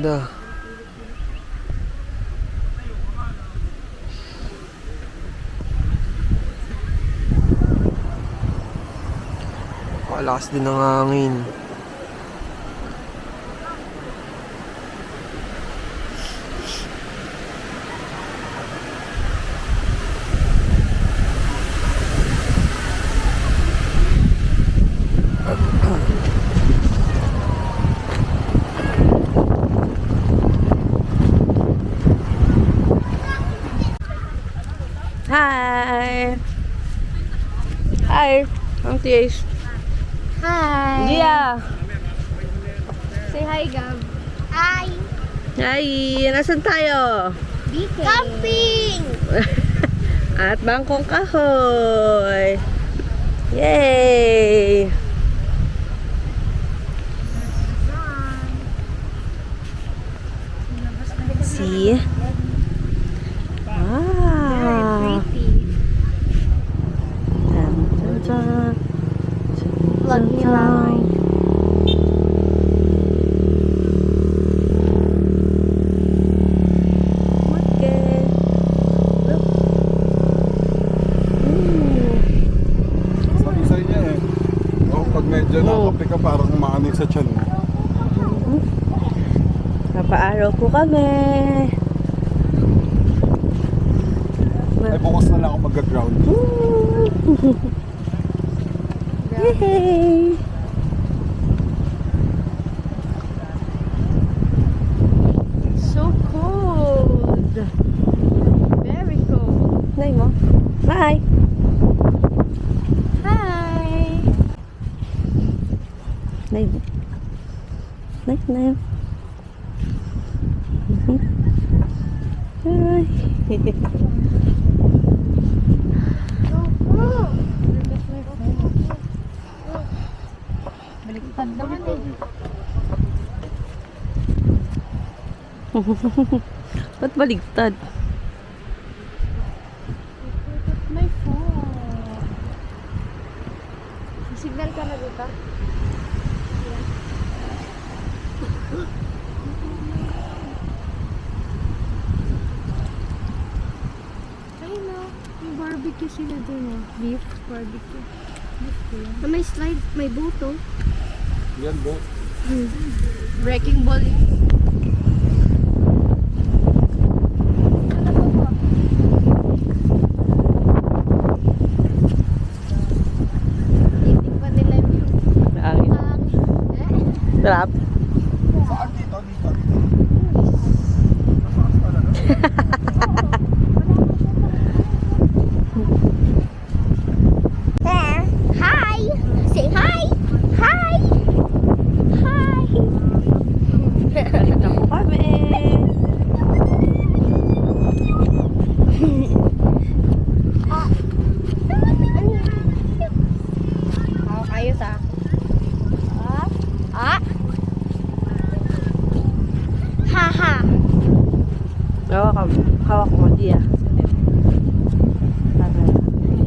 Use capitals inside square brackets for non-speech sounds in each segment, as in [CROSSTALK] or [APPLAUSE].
Ganda. Malakas din ang hangin. Hi! Hi! Ang TH. Hi. Gia! Say hi, Gab. Hi. Hi! Nasaan tayo? BK. Camping. [LAUGHS] At Bangkong Kahoy! Yay! See? Ah! Pretty. Dun, dun, dun. Vlog Dun, niyo dun. lang. Okay. Look. Ooh. Sabi sa inyo eh. Oh, pag medyo Oh. nakape ka, parang maanig sa tiyan mo. Napaaraw po kami. Ay, bukas na lang ako mag-ground. Woo! Yay! So cold. Very cold. Nay mo. Bye! Hi. Nay mo. Nay, nay. Mhm. Bye! Baliktad naman eh. Ba't baligtad? My phone. Signal ka na dito? Ay no, may barbecue sila dun oh. Beef barbecue. Beef ko yan. Ah, may slide, may boat oh. Yan, bo. Breaking ball. Titignan nila yung view. Naangin. Hangin. Sarap. Saan dito? Dito, dito. Hi! Say hi! Hi! Hi! Balik na po kami. Hawak ayos ah. Ah? Ah? Haha! Hawak ka. Hawak mo, Gia.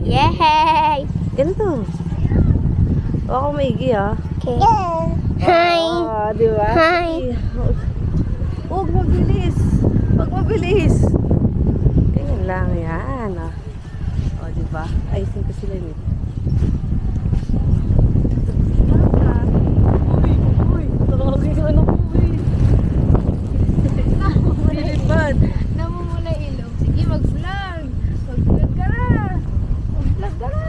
Yay! Ganito. Hawak mo maigi, ah. Okay. Hi! Ah, di ba? Hi. Huwag mabilis. Huwag mabilis. Ganyan lang yan. Ah. O, di ba? Ayusin ko sila nito. Uy, tawagin ko ano po eh. Bilibad. Namumula ilong. Sige, mag-vlog. Mag-vlog ka na. Mag-vlog ka na.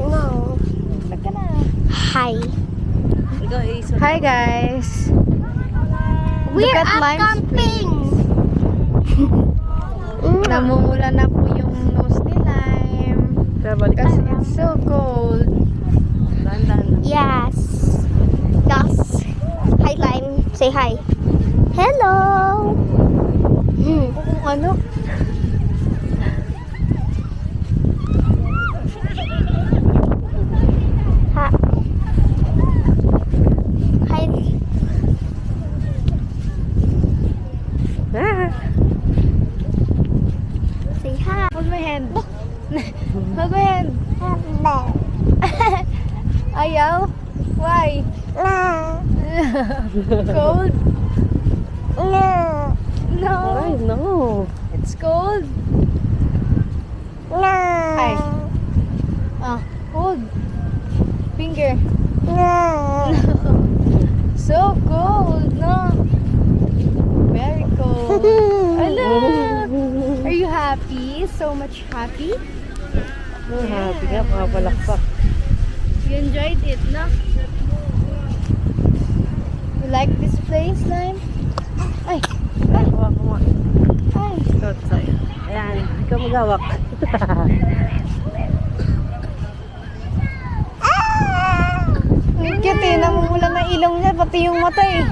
No. Mag-vlog ka na. Hi. Ikaw, Ace. Hi guys. We're at, camping. Namumula na po yung nose ni Lime. Tara, balik Kasi tayo. it's so cold. Dahan-dahan lang. Yes. Yes. Hi, Lime. Say hi. Hello. Hmm. Kung ano? Ha. Hi. Ah. Say hi. Hold my hand. Hold my hand. Ayaw? Why? Na. Cold? No. No. Ay, no. It's cold. No. Ay. Ah, hold. Finger. No. So cold, no? Very cold. Ala! Are you happy? So much happy? Oh, happy nga, papalakpak. You enjoyed it, no? You like this place, Lime? Ay! Ay, hawa ko nga. Ay! Ito, sa'yo. Ayan, ikaw maghawak. Ang cute eh. Namumula na ilong niya, pati yung mata eh.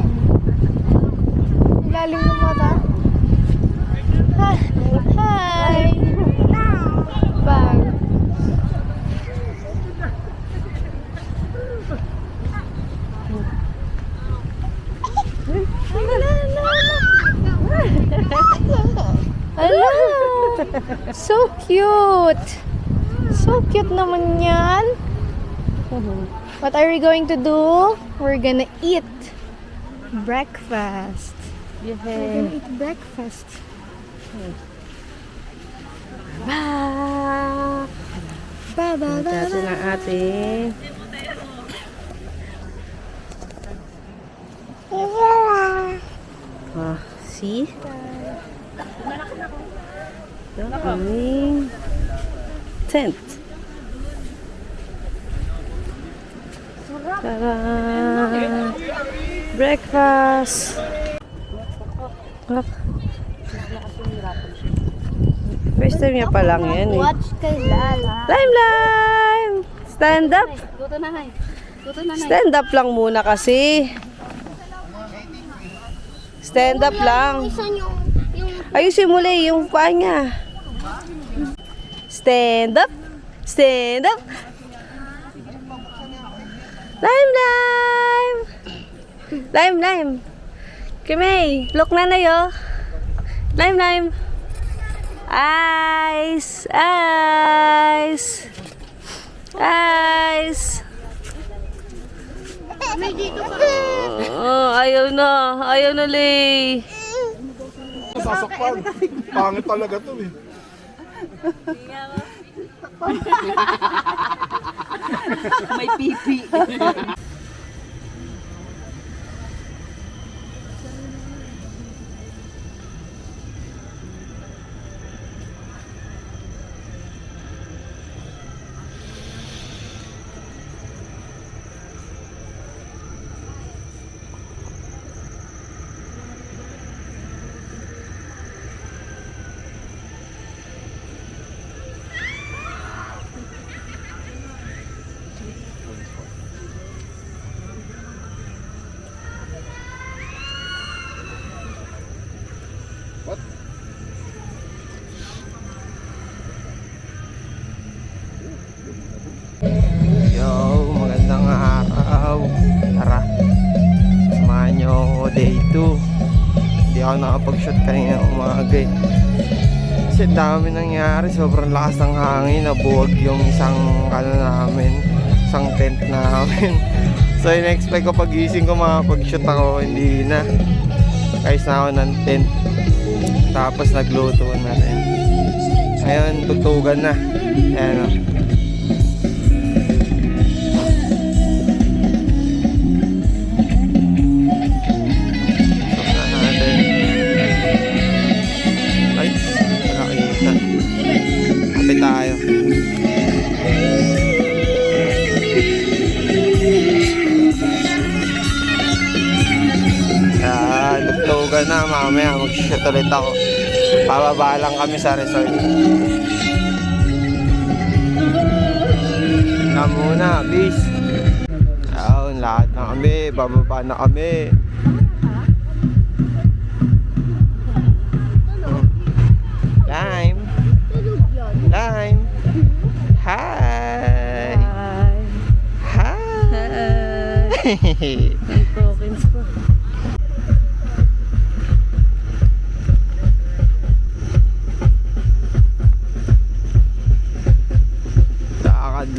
Ilalim ng mata. Hi! Bye! Ala! So cute! So cute naman yan. What are we going to do? We're gonna eat breakfast. We're Yay. gonna eat breakfast. Ba! Ba ba ba Kasi ba. ng ating Ah, see? Ito aming tent. Tara! Breakfast! Ah. First time niya pa lang yan eh. Watch kay Lala. Lime Lime! Stand up! Luto na hay. Luto na Stand up lang muna kasi. Stand up lang. Ayusin mo lang yung paa niya. Stand up. Stand up. Lime, lime. Lime, lime. Kimay, look na na yo. Lime, lime. May dito pa. Oh, ayaw na. Ayaw na, Lay. Sasakpan. Pangit talaga to eh. May pipi. Nakapag-shoot kanina umaga eh. Kasi dami nangyari, sobrang lakas ng hangin, nabuwag yung isang ano namin, isang tent namin. [LAUGHS] So in-expect ko pagising ko makapag-shoot ako, hindi na. Ayos na ako ng tent. Tapos nagluto na rin. Ngayon, tugtugan na. Ayan o. Mamaya mag-shoot ulit ako. Pababa lang kami sa resort. Na muna, bis. Yan, lahat na kami. Bababa na kami. Lime. Lime. Hi. Hi. Hi. [LAUGHS]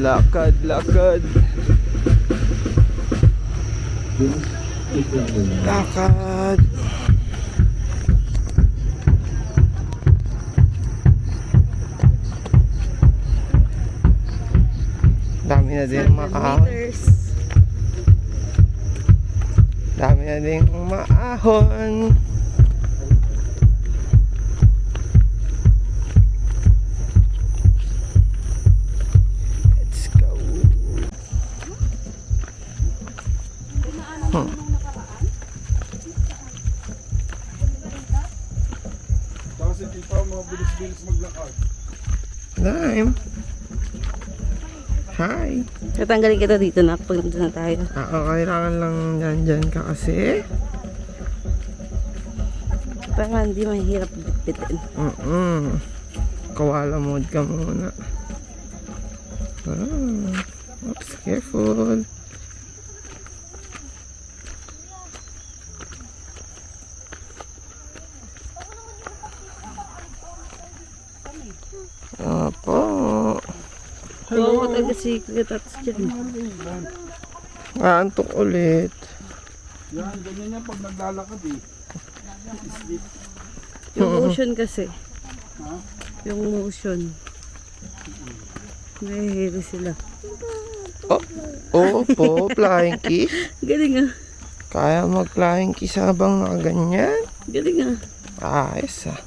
lakad, lakad. Lakad. Dami na din makaahon. Dami na din maahon. Hi. Tatanggalin kita dito na pag nandun na tayo. Ah, kailangan lang dyan dyan ka kasi. Para hindi mahirap bitbitin. Mm-mm. Kawala mode ka muna. Ah. Oops, careful. Opo. Oo, oh, taga secret at dyan. Aantok ulit. Yan, ganyan yan pag naglalakad eh. Yung Oo. motion kasi. Ha? Yung motion. Nahihilo sila. Oh, opo, flying kiss. Galing ah. Kaya mag-flying kiss habang nakaganyan. Galing ah. Ayos ah.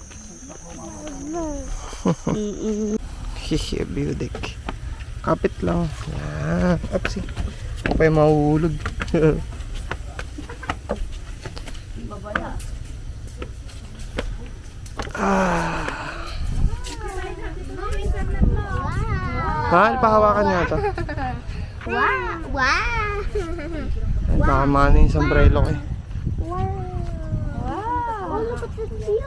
Mm-mm. Hihi, beautic. Kapit lang. Yan. Upsi. Ako pa yung mahuhulog. [LAUGHS] ah. Mahal, pahawakan nga ito. Wow! Wow! Ay, baka maano yung sombrero ko eh. Wow! Oh, look at the view!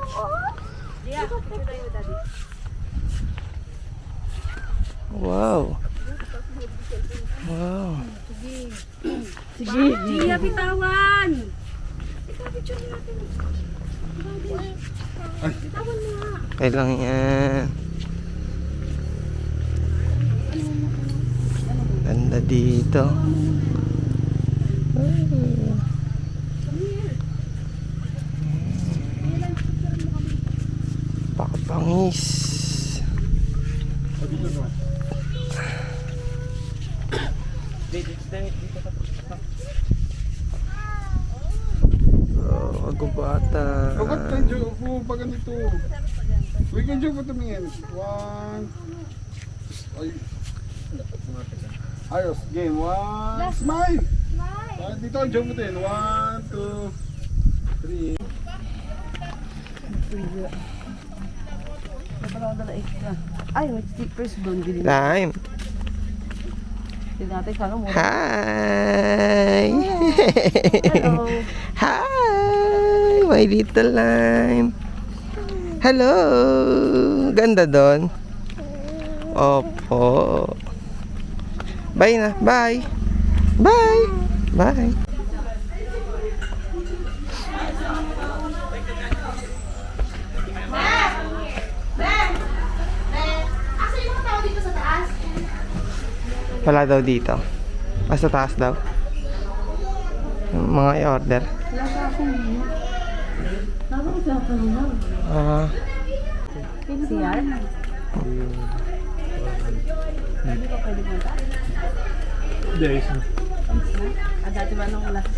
Wow. Wow. Sige. Gia, bitawan! Okay lang yan. Ganda dito. Pakapangis. O, dito ka. Oh, agubata. Pagod ka, Jo. Upo pa ganito. Uy, ka, Jo, patumingin. One. Ay. Ayos. Game. One. Smile. Smile. Dito ang Jo mo din. One, two, three. Ay, may stickers doon. Lime. Hindi natin sana mo. Hi! Hello. [LAUGHS] Hi! My little lime. Hello! Ganda doon. Opo. Bye na. Bye. Bye. Bye. Wala daw dito. Basta taas daw. Yung mga i-order. Ah, CR? Yes. Ah, dati ba nung last?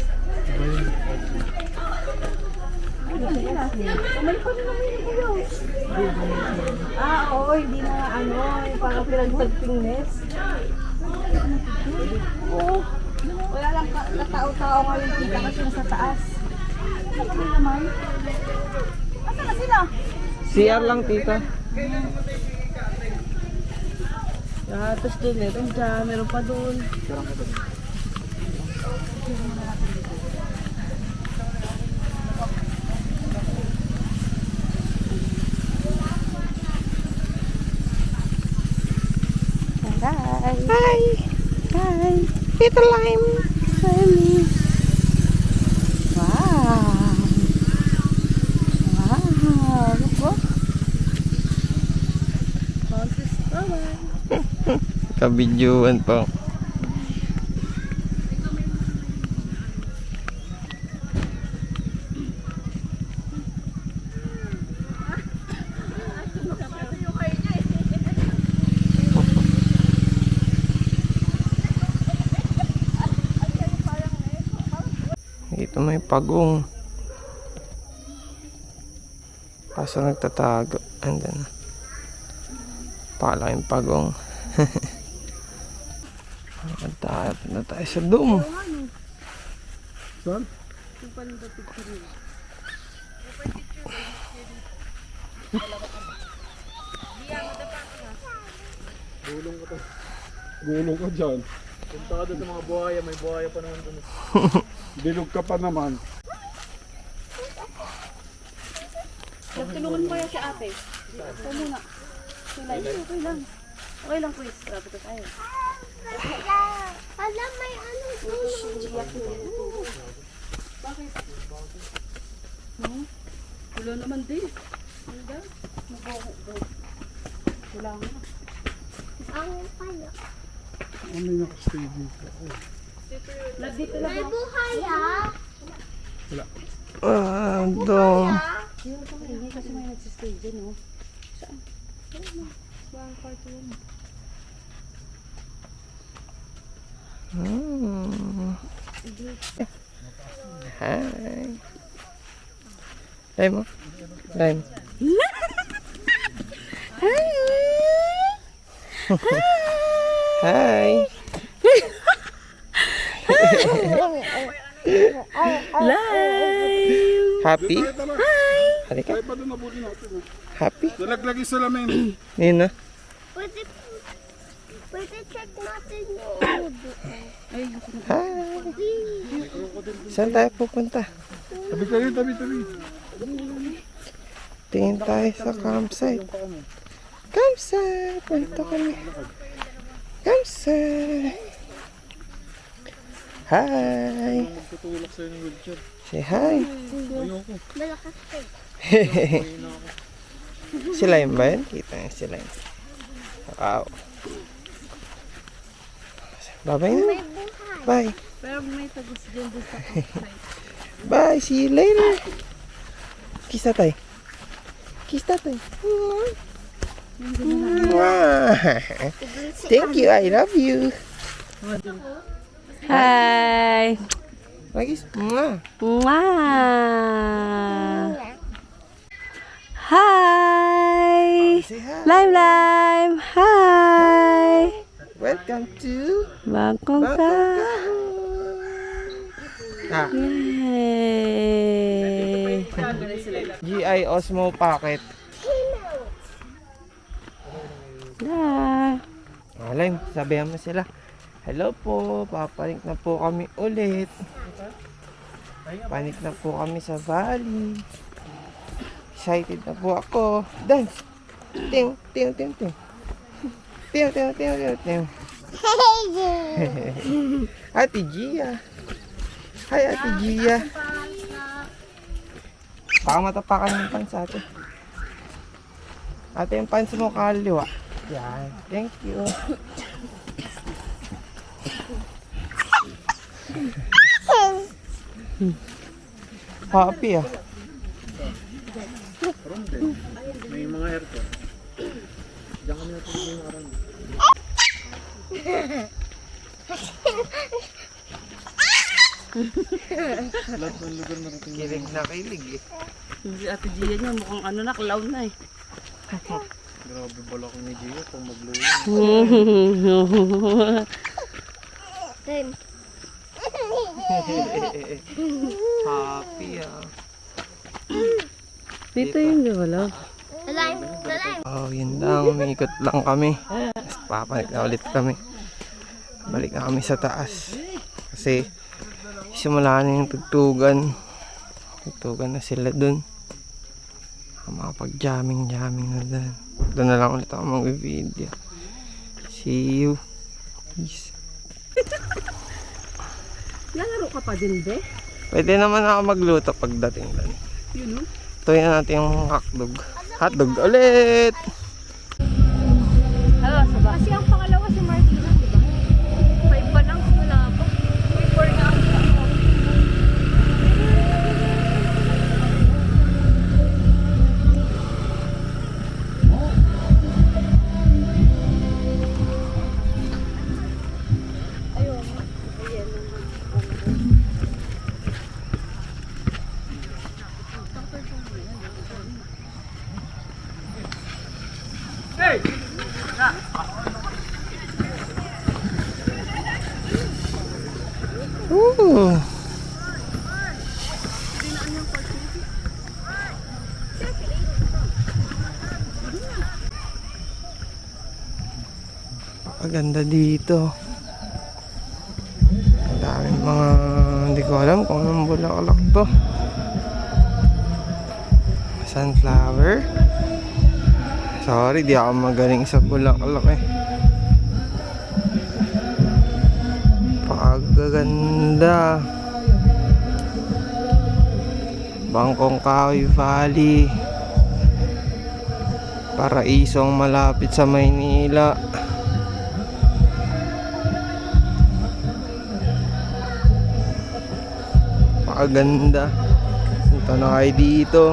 Ah, oo, hindi na ano, yung parang pinagtagpingness. Oo. Wala lang ka, katao-tao ngayon kita kasi nasa taas. Ano naman? Asa na sila? CR lang tita. Ah, tapos doon, meron dyan, meron pa doon. Hi! Hi! Hi! Little lime! Hi! Wow! Wow! Look po. Houses naman. Kabidyoan pa. Pagong. Kaso nagtatago. Andun na. Pakalaking pagong. [LAUGHS] Magtahap na tayo sa doom. Saan? Gulong ka to. Gulong ka dyan. Punta ka doon sa mga buhaya, may buhaya pa naman doon. [LAUGHS] Bilog ka pa naman. Tulungan mo kaya si ate. Ito muna. Okay lang. Okay lang. Okay lang, quiz. Grabe ka tayo. Alam, may ano Wala naman din. Wala nga. ang pala. Ano may nakastay dito? Oh. Nandito lang May buhay ah. Ah, doom. Yun ko hindi kasi may nagsistay dyan, oh. Hi. Lime mo. Lime. [LAUGHS] Hi. Tayo tara. Halika. Tayo pa doon nabuti natin. ah. Happy? Nalaglag yung salamin. [CLEARS THROAT] Yun na. Pwede, pwede check natin yung. [CLEARS THROAT] Hi. Saan tayo pupunta? Tabi tabi tabi tabi. Tingin tayo sa campsite. Campsite! Punta kami. Campsite! Hi! Tutulak sa'yo ng wheelchair. Say hi! Malakas pa. Si Lime ba yun? Kita niya si Lime. Wow. Bye-bye na. Bye. Pero may tagos dyan doon sa Bye. See you later. Kiss tatay. Kiss tatay. Thank you. I love you. Hi! Magis. Mwah. Mwah! Hi! Lime Lime! Hi! Welcome to! Bangkok. Ah, Yay! GI Osmo Packet. Da! Alam, sabihan mo sila. Hello po, papanik na po kami ulit. Panik na po kami sa valley. Excited na po ako. Dance! Ting, ting, ting, ting. Ting, ting, ting, ting, ting. [LAUGHS] Ate Gia. Hi, Ate Gia. Baka matapakan yung pants ate. Ate, yung pants mo kaliwa. Yan. Thank you. Happy ah. May mga aircon. Diyan kami natulog yung araw. Lahat ng lugar na natin. Kilig na kilig eh. Si Ate Gia niya mukhang ano na, clown na eh. Grabe bala ko ni Gio pang magluwa. [LAUGHS] [LAUGHS] Time. [LAUGHS] Happy ah. Dito yun, di ba, love? Oh, yun lang. Umikot lang kami. Tapos papanik na ulit kami. Balik na kami sa taas. Kasi simula na yung tugtugan. Tugtugan na sila dun. Makapag-jamming-jamming na dun. Doon na lang ulit ako mag-video. See you. Peace. Lalaro ka pa din, be? Pwede naman ako magluto pagdating doon. Yun, no? Na natin yung hotdog. Hotdog ulit! Ano, sa ba? Kasi ang Paganda dito. Ang daming mga hindi ko alam kung anong bulaklak to. Sunflower. Sorry, di ako magaling sa bulaklak eh. Pagaganda. Bangkong Kahoy Valley. Paraisong malapit sa Maynila. Pakaganda. Punta na kayo dito.